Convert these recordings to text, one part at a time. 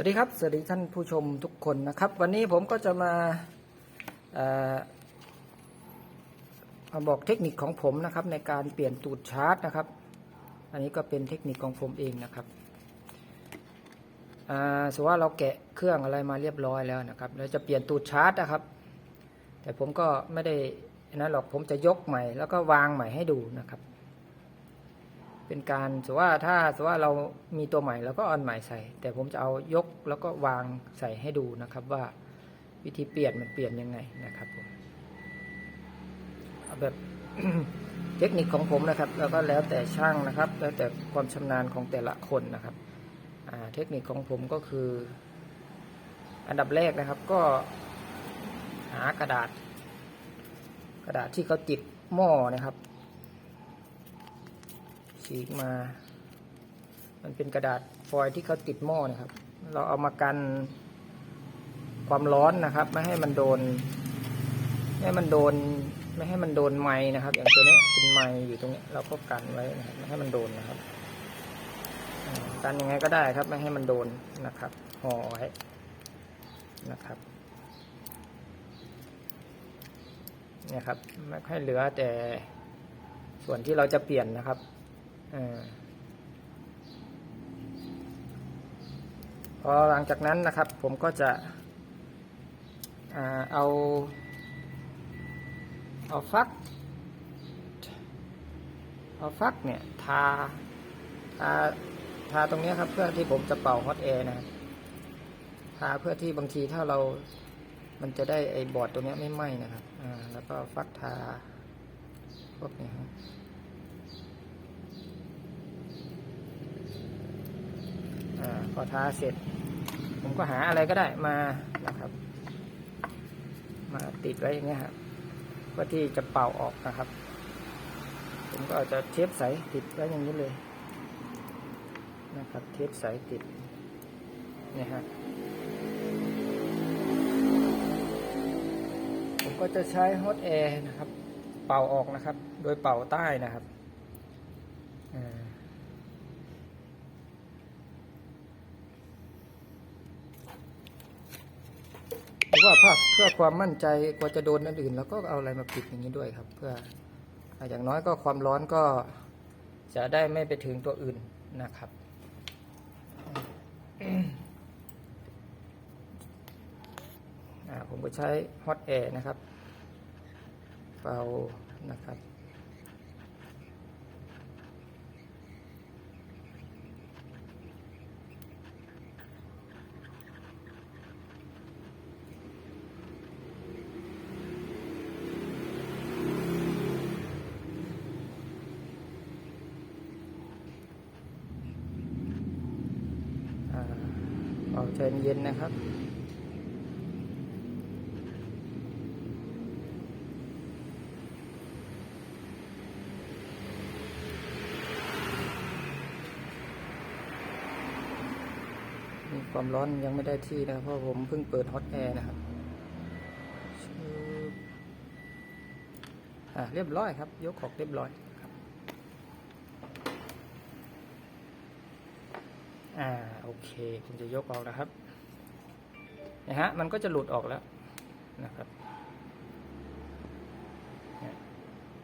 สวัสดีครับสวัสดีท่านผู้ชมทุกคนนะครับ วันนี้ผมก็จะมาอาบอกเทคนิคของผมนะครับ ในการเปลี่ยนตูดชาร์จนะครับ อันนี้ก็เป็นเทคนิคของผมเองนะครับอ่าสว่าเราแกะเครื่องอะไรมาเรียบร้อยแล้วนะครับเราจะเปลี่ยนตูดชาร์จนะครับ แต่ผมก็ไม่ได้นั้นหรอกผมจะยกใหม่ แล้วก็วางใหม่ให้ดูนะครับ เป็นการสมมติว่าถ้าสมมติว่าเรามีตัวใหม่แล้วก็เออนใหม่ใส่ แต่ผมจะเอายกแล้วก็วางใส่ให้ดูนะครับว่าวิธีเปลี่ยนมันเปลี่ยนยังไงนะครับผมเอาแบบเทคนิคของผมนะครับ แล้วก็แล้วแต่ช่างนะครับ แล้วแต่ความชำนาญของแต่ละคนนะครับเทคนิคของผมก็คือ อันดับแรกนะครับก็หากระดาษ กระดาษที่เขาติดหม้อนะครับ ฉีกมา มันเป็นกระดาษฟอยล์ที่เขาติดหม้อนะครับ เราเอามากันความร้อนนะครับ ไม่ให้มันโดน ไม่ให้มันโดน ไม่ให้มันโดนไม้นะครับ อย่างตัวนี้เป็นไม้อยู่ตรงนี้เราก็กันไว้นะครับไม่ให้มันโดนนะครับกันยังไงก็ได้ครับ ไม่ให้มันโดนนะครับห่อไว้นะครับเนี่ยครับไม่ให้เหลือแต่ส่วนที่เราจะเปลี่ยนนะครับ พอหลังจากนั้นนะครับ ผมก็จะเอา เอาฟัก เอาฟักเนี่ยทาทาทาตรงนี้ครับ เพื่อที่ผมจะเป่าฮอตแอร์นะครับทาเพื่อที่บางทีถ้าเรา มันจะได้ไอ้บอร์ดตัวนี้ไม่ไหม้นะครับ อ่า แล้วก็ฟักทาพวกนี้ครับ อพอทาเสร็จ ผมก็หาอะไรก็ได้มานะครับ มาติดไว้อย่างเงี้ยครับเพื่อที่จะเป่าออกนะครับ ผมก็อาจะเทปใสติดไว้อย่างนี้เลยนะครับ เทปใสติดเนี่ยฮะผมก็จะใช้ฮอตแอร์นะครับ เป่าออกนะครับ โดยเป่าใต้นะครับอ่าหรือว่าพเพื่อความมั่นใจกว่าจะโดนอันอื่น แล้วก็เอาอะไรมาปิดอย่างนี้ด้วยครับ เพื่ออย่างน้อยก็ความร้อนก็จะได้ไม่ไปถึงตัวอื่นนะครับผมก็ใช้ฮอตแอร์นะครับเป่านะครับ ใจเย็นนะครับมีความร้อนยังไม่ได้ที่นะ เพราะผมเพิ่งเปิดฮอตแอร์นะครับชึบอ่าเรียบร้อยครับ ยกออกเรียบร้อยครับ อ่าโอ เคผมจะยกออกนะครับนะฮะมันก็จะหลุดออกแล้วนะครับ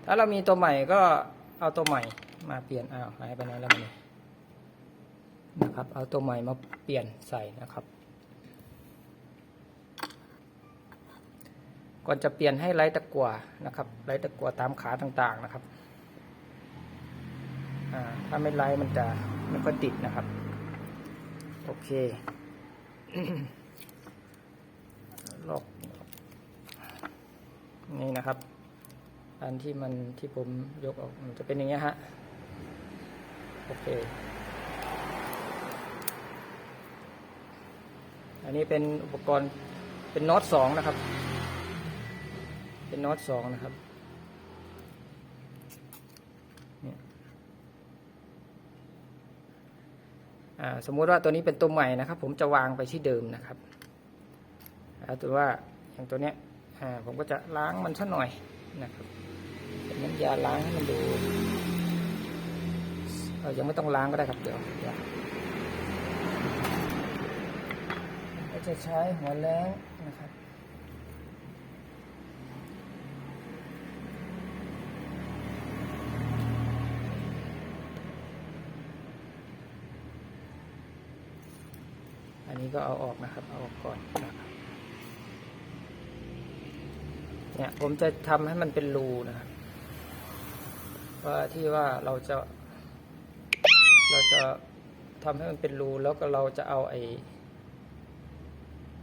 ถ้าเรามีตัวใหม่ก็เอาตัวใหม่มาเปลี่ยนอ้าวหายไปไหนแล้วมันเนี่ยนะครับ เอาตัวใหม่มาเปลี่ยนใส่นะครับก่อนจะเปลี่ยนให้ไร้ตะกัวนะครับไร้ตะกัวตามขาต่างๆนะครับอ่าถ้าไม่ไร้มันจะไม่ค่อยติดนะครับ โอเคลอกนี่นะครับ อันที่มันที่ผมยกออกมันจะเป็นอย่างเงี้ยฮะ โอเค อันนี้เป็นอุปกรณ์เป็นน็อตสองนะครับ เป็นน็อตสองนะครับเนี่ยอ่า สมมุติว่าตัวนี้เป็นตัวใหม่นะครับ ผมจะวางไปที่เดิมนะครับแล้วตัวว่าอย่างตัวเนี้ยผมก็จะล้างมันสักหน่อยนะครับเป็นน้ำยาล้างให้มันดูเอ่อยังไม่ต้องล้างก็ได้ครับเดี๋ยวก็จะใช้หัวแรงนะครับ อันนี้ก็เอาออกนะครับ เอาออกก่อนนะครับเนี่ยผมจะทำให้มันเป็นรูนะครับว่าที่ว่าเราจะ เราจะทำให้มันเป็นรูแล้วก็เราจะเอาไอ้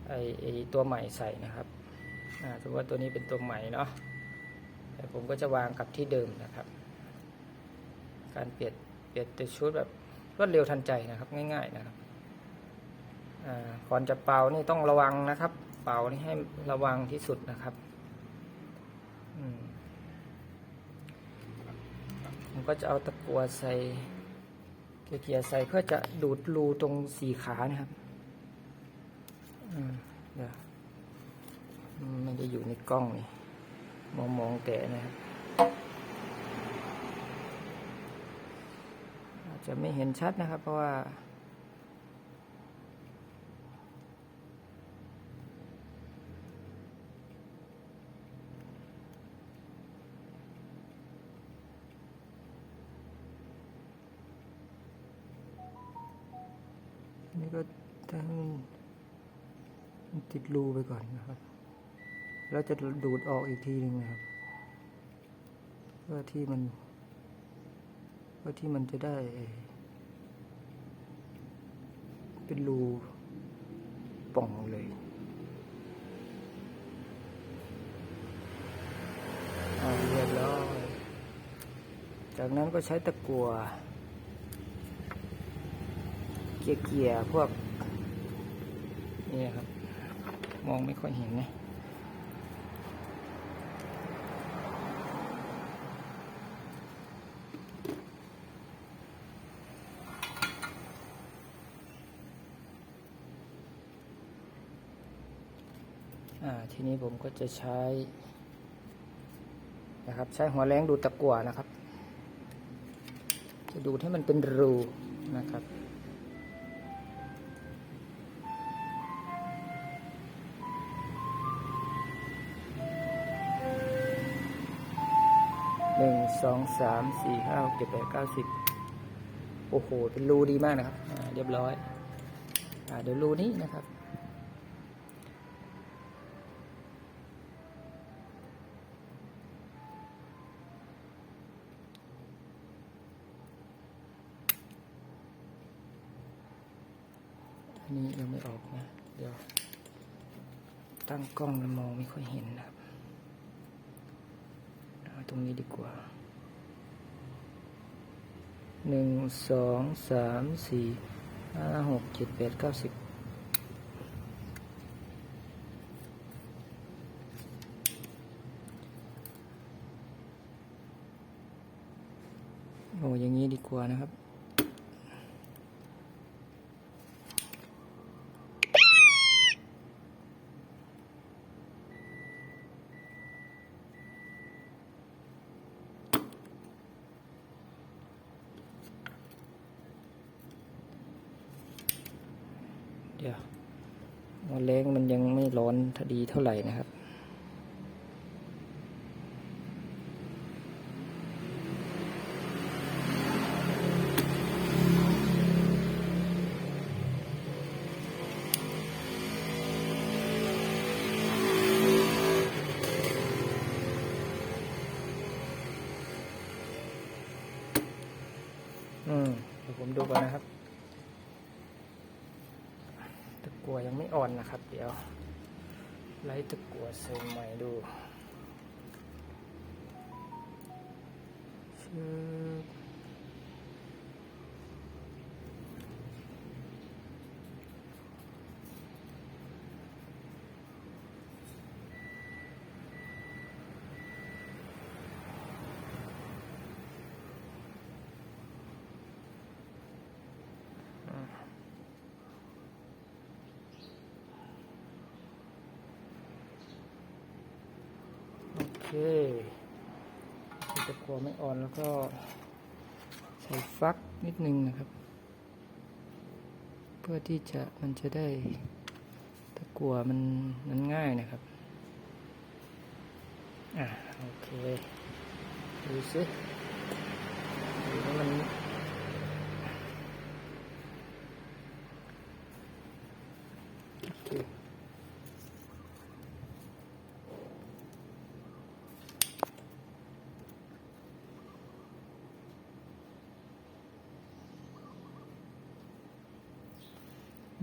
ไอ้ไอ้ตัวใหม่ใส่นะครับอ่าสมมติว่าตัวนี้เป็นตัวใหม่เนาะแต่ผมก็จะวางกับที่เดิมนะครับ การเปลี่ยนเปลี่ยนตัวชุดแบบรวดเร็วทันใจนะครับ ง่าย ๆนะครับ ก่อนจะเป่านี่ต้องระวังนะครับ เป่านี่ให้ระวังที่สุดนะครับผมก็จะเอาตะกัวใส่เกี่ยใส่เพื่อจะดูดรูตรงสีขานะครับอืมเดี๋ยวมไม่ได้อยู่ในกล้องนี่มองมองๆแต่นะครับอาจจะไม่เห็นชัดนะครับ เพราะว่า นี่ก็ถ้าให้มันมัน ติดรูไปก่อนนะครับ แล้วจะดูดออกอีกทีหนึ่งนะครับเพื่อที่มันเพื่อที่มันจะได้ เป็นรูป่องเลยอ่าเรียบร้อยจากนั้นก็ใช้ตะกัวเกียร์เกียพวกนี่ครับ มองไม่ค่อยเห็นนะทีนี้ผมก็จะใช้นะครับ ใช้หัวแรงดูตะกั่วนะครับ จะดูให้มันเป็นรูนะครับ สองสามสี่ห้าเจ็ดแปดเก้าสิบโอ้โห เป็นรูดีมากนะครับ เรียบร้อยอเดี๋ยวรูนี้นะครับ อันนี้ยังไม่ออกนะ เดี๋ยว ตั้งกล้องแล้วมองไม่ค่อยเห็นนะครับ ตรงนี้ดีกว่า หนึ่งสองสามสี่ห้าหกเจ็ดแปดเก้าสิบโอ้อย่างนี้ดีกว่านะครับ หัวแรงมันยังไม่ร้อนทดีเท่าไหร่นะครับ ไล่ตะกัวใส่ใหม่ดู คตะกัวไม่อ่อนแล้วก็ใส่ฟักนิดนึงนะครับ เพื่อที่จะมันจะได้ตตะกัวมันมันง่ายนะครับอะโอเคดูสิดูว่ามัน โอเค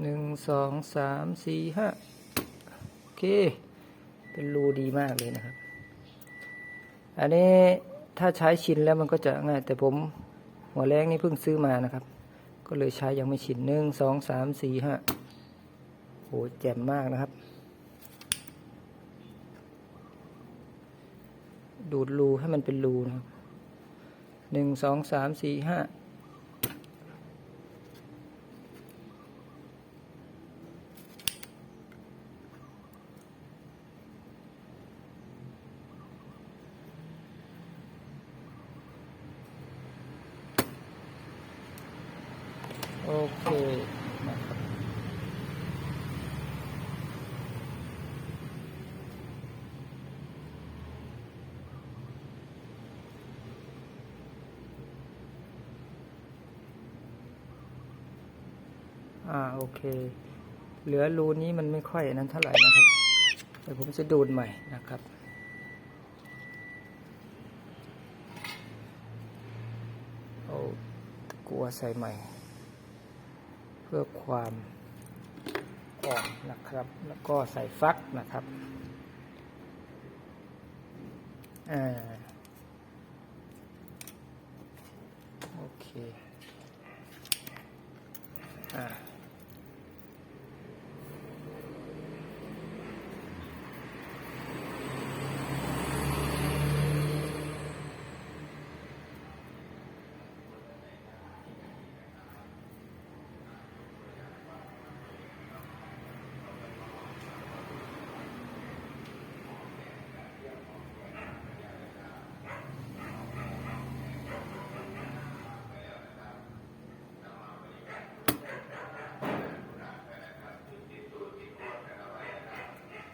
หนึ่งสองสามสี่ห้าโอเค เป็นรูดีมากเลยนะครับ อันนี้ถ้าใช้ชินแล้วมันก็จะง่าย แต่ผมหัวแรงนี่เพิ่งซื้อมานะครับ ก็เลยใช้ยังไม่ชินหนึ่งสองสามสี่ห้าโหแจ่มมากนะครับ ดูดรูให้มันเป็นรูนะครับหนึ่งสองสามสี่ห้า โอเคนะครับอ่าโอเค เหลือรูนี้มันไม่ค่อยนั้นเท่าไหร่นะครับเดี๋ยวผมจะดูดใหม่นะครับเอาตะกัวใส่ใหม่ เพื่อความอ่อนนะครับ แล้วก็ใส่ฟักนะครับอ่าโอเคอ่า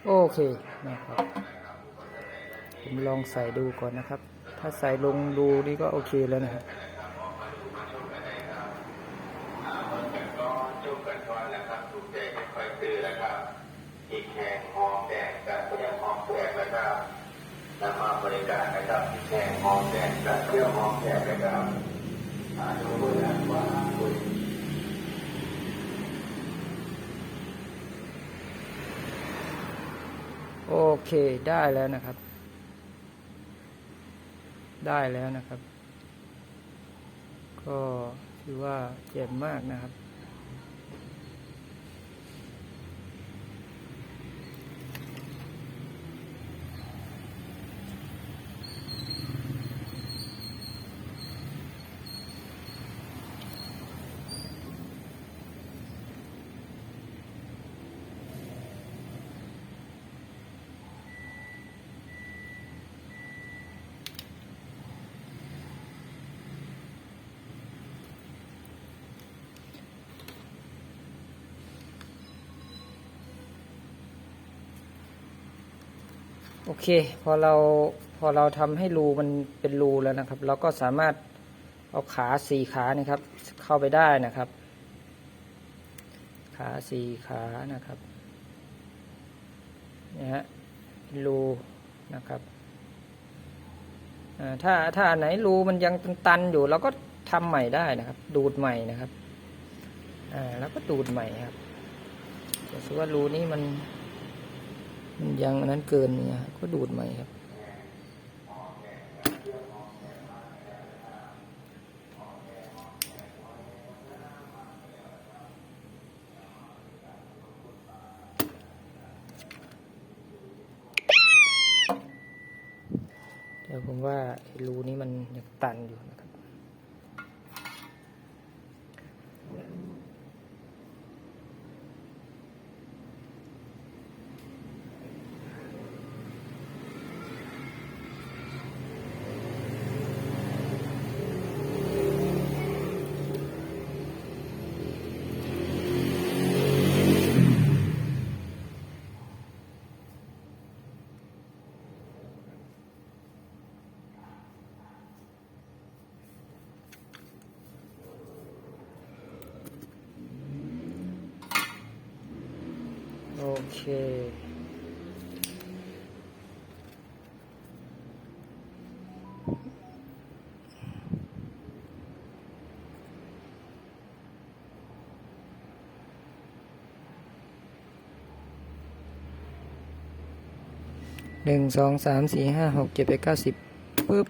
โอเคนะครับผมลองใส่ดูก่อนนะครับ ถ้าใส่ลงดูนี่ก็โอเคแล้วนะครับนำมาบริการนะครับอีกแห่งหอมแดงกับเที่ยวหอมแดงนะครับอ่าดูบริกาว่าคุย โอเคได้แล้วนะครับ ได้แล้วนะครับ ก็ถือว่าเจ็บมากนะครับ โอเค พอเราพอเราทำให้รูมันเป็นรูแล้วนะครับ เราก็สามารถเอาขาสี่ขานี่ครับ เข้าไปได้นะครับ ขาสี่ขานะครับเนี่ยฮะเป็นรูนะครับอ่าถ้าถ้าไหนรูมันยังตันๆอยู่เราก็ทำใหม่ได้นะครับ ดูดใหม่นะครับอ่าแล้วก็ดูดใหม่ครับแต่สมมติว่ารูนี้มัน มันยังอันนั้นเกินเนี่ยก็ดูดใหม่ครับเดี๋ยวผมว่ารูนี้มันยังตันอยู่นะครับ หนึ่งสองสามสี่ห้าหกเจ็ดแปดเก้าสิบปึ๊บ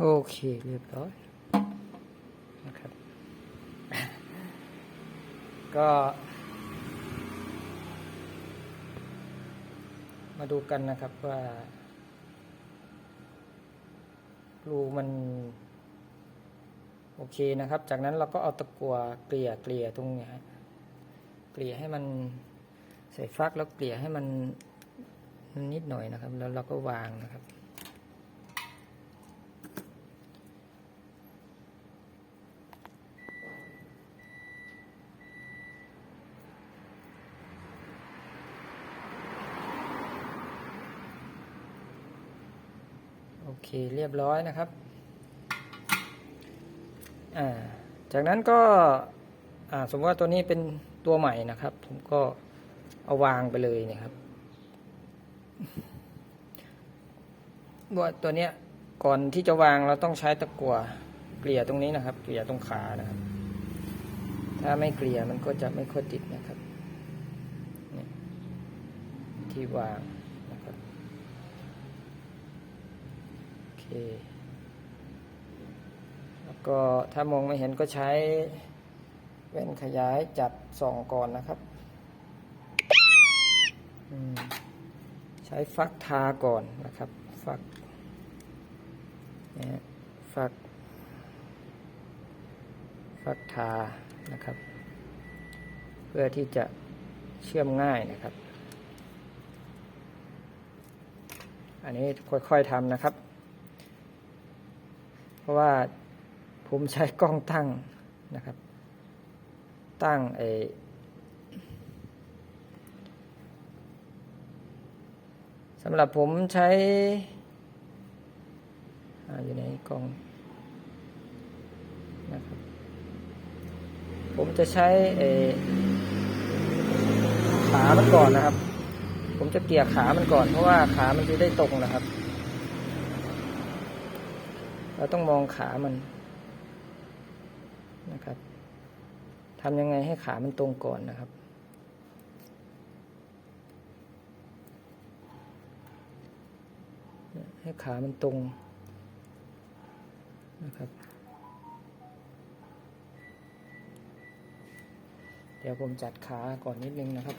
โอเค เรียบร้อย ก็ มาดูกันนะครับว่ารูมันโอเคนะครับ จากนั้นเราก็เอาตะกั่วเกลี่ยเกลี่ยตรงเนี้ยฮะเกลี่ยให้มันใส่ฟักแล้วเกลี่ยให้มันนิดหน่อยนะครับ แล้วเราก็วางนะครับ เคเรียบร้อยนะครับ อ่า จากนั้นก็ อ่า สมมติว่าตัวนี้เป็นตัวใหม่นะครับ ผมก็เอาวางไปเลยนะครับว่าตัวเนี้ยก่อนที่จะวางเราต้องใช้ตะกั่วเกลี่ยตรงนี้นะครับ เกลี่ยตรงขานะครับ ถ้าไม่เกลี่ยมันก็จะไม่ค่อยติดนะครับที่วางนะครับ โอเค แล้วก็ถ้ามองไม่เห็นก็ใช้แว่นขยายจับส่องก่อนนะครับ ใช้ฟักทาก่อนนะครับ ฟักนี่ยฟัก ฟักทานะครับ เพื่อที่จะเชื่อมง่ายนะครับ อันนี้ค่อยๆทำนะครับ ราะว่าผมใช้กล้องตั้งนะครับ ตั้งไอสำหรับผมใช้ออยู่ในกล้องนะครับผมจะใช้ไอขามันก่อนนะครับ ผมจะเกลี่ยขามันก่อนเพราะว่าขามันจะได้ตรงนะครับ เราต้องมองขามันนะครับทำยังไงให้ขามันตรงก่อนนะครับ ให้ขามันตรงนะครับ เดี๋ยวผมจัดขาก่อนนิดนึงนะครับ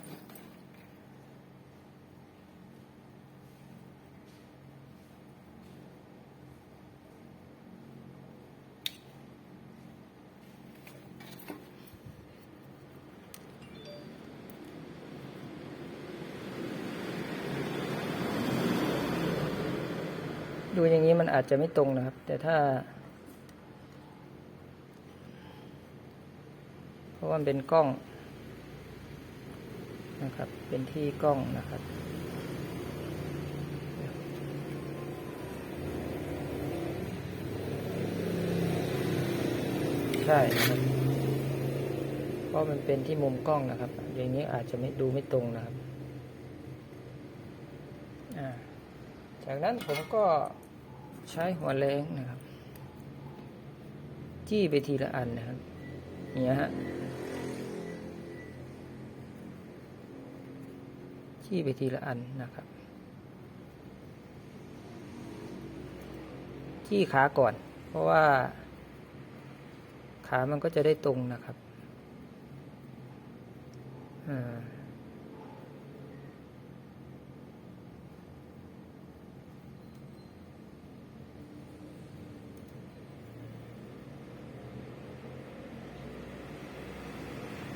ดูอย่างนี้มันอาจจะไม่ตรงนะครับ แต่ถ้า เพราะว่าเป็นกล้องนะครับ เป็นที่กล้องนะครับใช่ครับเพราะมันเป็นที่มุมกล้องนะครับ อย่างนี้อาจจะไม่ดูไม่ตรงนะครับจากนั้นผมก็ ใช้หัวแรงนะครับ จี้ไปทีละอันนะครับเนี่ยฮะจี้ไปทีละอันนะครับจี้ขาก่อน เพราะว่า ขามันก็จะได้ตรงนะครับอ่า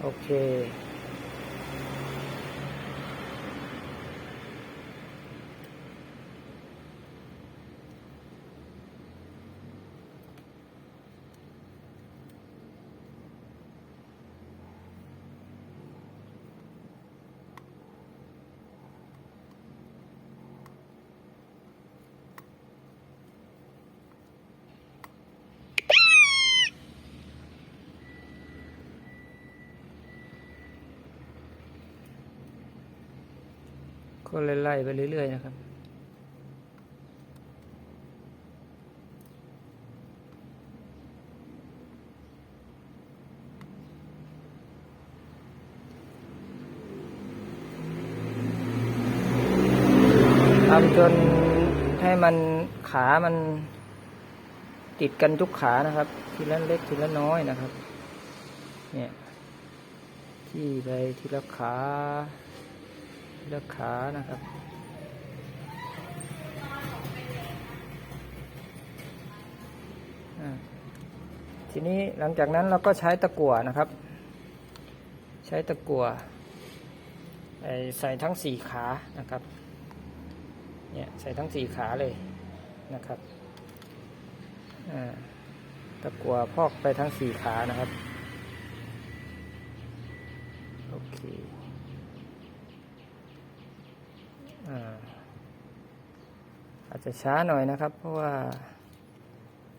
โก็ไล่ๆไปเรื่อย ๆ นะครับ ทำจนให้มันขามันติดกันทุกขานะครับ ทีละเล็กทีละน้อยนะครับ เนี่ย ที่ไปทีละขา ทีละขานะครับ ทีนี้หลังจากนั้นเราก็ใช้ตะกั่วนะครับ ใช้ตะกั่วใส่ทั้งสี่ขานะครับ เนี่ยใส่ทั้งสี่ขาเลยนะครับตะกั่วพอกไปทั้งสี่ขานะครับ โอเคอ่าอา จจะช้าหน่อยนะครับ เพราะว่า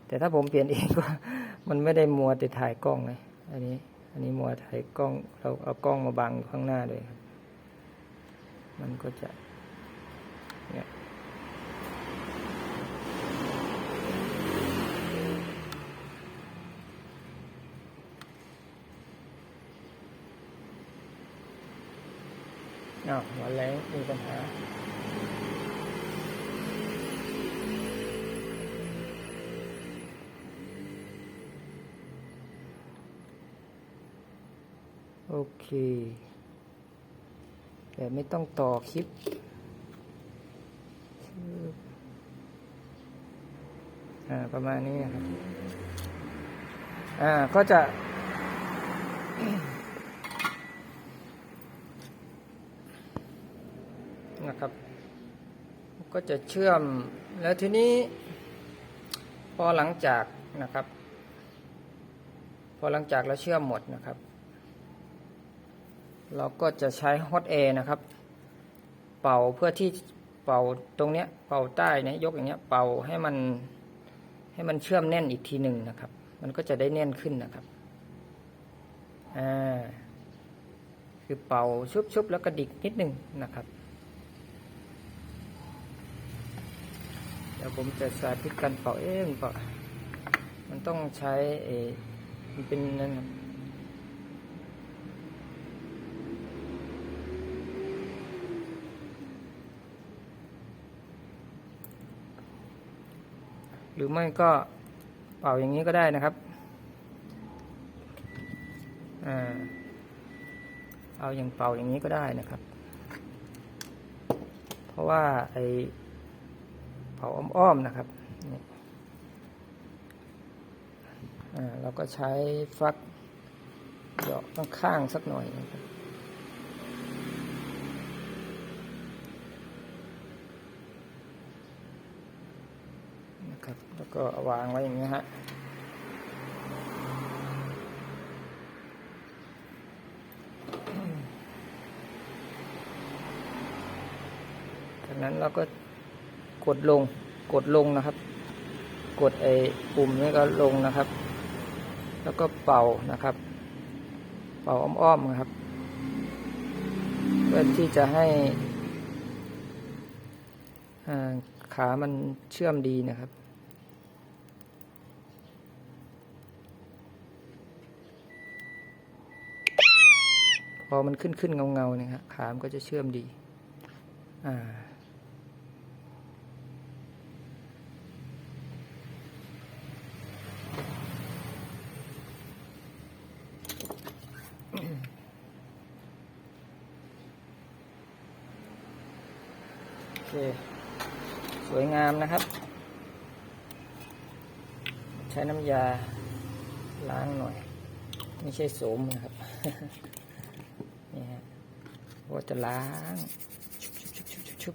แต่ถ้าผมเปลี่ยนเองก็มันไม่ได้มัวแต่ถ่ายกล้องเลยอันนี้ อันนี้มัวถ่ายกล้อง เราเอากล้องมาบังข้างหน้าด้วยครับมันก็จะเนี่ยอ้าวหัวแรงมีปัญหา โอเค แต่ไม่ต้องต่อคลิปประมาณนี้ครับ อ่า ก็จะ นะครับ ก็จะเชื่อม แล้วทีนี้ พอหลังจากนะครับ พอหลังจากเราเชื่อมหมดนะครับ เราก็จะใช้ฮอตแอร์นะครับ เป่าเพื่อที่เป่าตรงเนี้ยเป่าใต้เนี้ยยกอย่างเงี้ยเป่าให้มันให้มันเชื่อมแน่นอีกทีหนึ่งนะครับ มันก็จะได้แน่นขึ้นนะครับอ่าคือเป่าชุบๆแล้วก็ดิกนิดหนึ่งนะครับเดี๋ยวผมจะสาธิตการเป่าเองเป่ามันต้องใช้เออมันเป็นนั่นครับ หรือไม่ก็เป่าอย่างนี้ก็ได้นะครับอเอาอย่างเป่าอย่างนี้ก็ได้นะครับ เพราะว่าไอเผาอ้อมๆนะครับเราก็ใช้ฟักเดาะข้างๆสักหน่อยนะครับ นะครับ แล้ว ก็วางไว้อย่างนี้ฮะจากนั้นเราก็กดลงกดลงนะครับ กดไอ้ปุ่มนี้ก็ลงนะครับ แล้วก็เป่านะครับ เป่าอ้อมๆนะครับ เพื่อที่จะให้ขามันเชื่อมดีนะครับ อมันขึ้นขึ้นเงาเงาๆเนี่ยครับขามันก็จะเชื่อมดี อ่า โอเค สวยงามนะครับ ใช้น้ำยาล้างหน่อย ไม่ใช่โสมนะครับ ว่าจะล้างชุบชุบชุบชุบ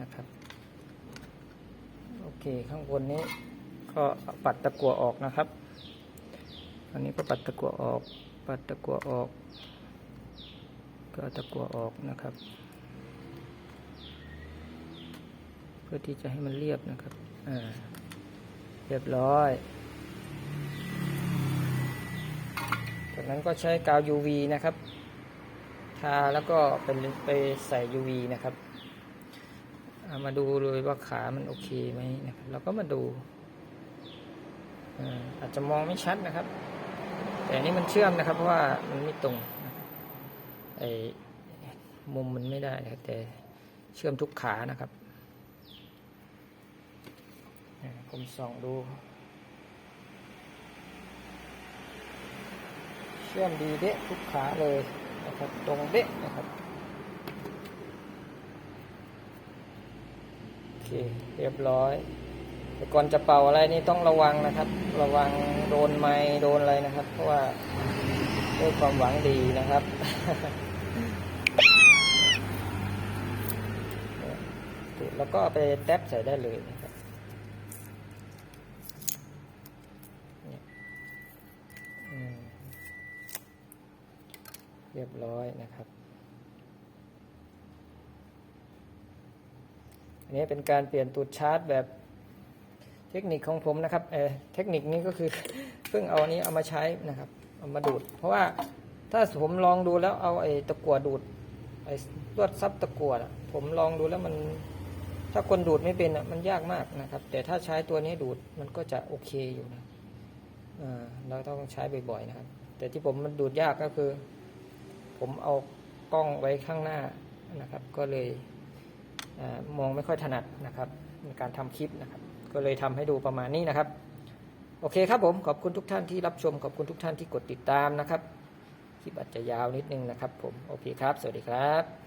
นะครับ โอเคข้างบนนี้ก็ปัดตะกั่วออกนะครับอันนี้ก็ปัดตะกั่วออก ปัดตะกั่วออก ก็ตะกั่วออกนะครับ เพื่อที่จะให้มันเรียบนะครับอ่าเรียบร้อย จากนั้นก็ใช้กาว UV นะครับ ทาแล้วก็เป็นไปใส่ UV นะครับามาดูเลยว่าขามันโอเคไหมนะครับเราก็มาดูอาจจะมองไม่ชัดนะครับ แต่นี้มันเชื่อมนะครับ เพราะว่ามันไม่ตรงไอ้มุมมันไม่ได้นะครับแต่เชื่อมทุกขานะครับผมส่องดู เชื่อมดีเดะทุกขาเลยนะครับ ตรงเดะนะครับโอเคเรียบร้อยแต่ก่อนจะเป่าอะไรนี่ต้องระวังนะครับ ระวังโดนไม้โดนอะไรนะครับ เพราะว่าด้วยความหวังดีนะครับแล้วก็ไปแท็บใส่ได้เลย เรียบร้อยนะครับ อันนี้เป็นการเปลี่ยนตูดชาร์จแบบเทคนิคของผมนะครับเออเทคนิคนี้ก็คือเพิ่งเอาอันนี้เอามาใช้นะครับ เอามาดูด เพราะว่าถ้าผมลองดูแล้วเอาไอ้ตะกั่วดูดไอ้ลวดซับตะกั่วผมลองดูแล้วมัน ถ้าคนดูดไม่เป็นอะมันยากมากนะครับ แต่ถ้าใช้ตัวนี้ดูดมันก็จะโอเคอยู่นะเราต้องใช้บ่อยๆนะครับ แต่ที่ผมมันดูดยากก็คือ ผมเอากล้องไว้ข้างหน้านะครับ ก็เลยอมองไม่ค่อยถนัดนะครับในการทำคลิปนะครับ ก็เลยทำให้ดูประมาณนี้นะครับ โอเคครับผมขอบคุณทุกท่านที่รับชม ขอบคุณทุกท่านที่กดติดตามนะครับ คลิปอาจจะยาวนิดนึงนะครับ ผมโอเคครับ สวัสดีครับ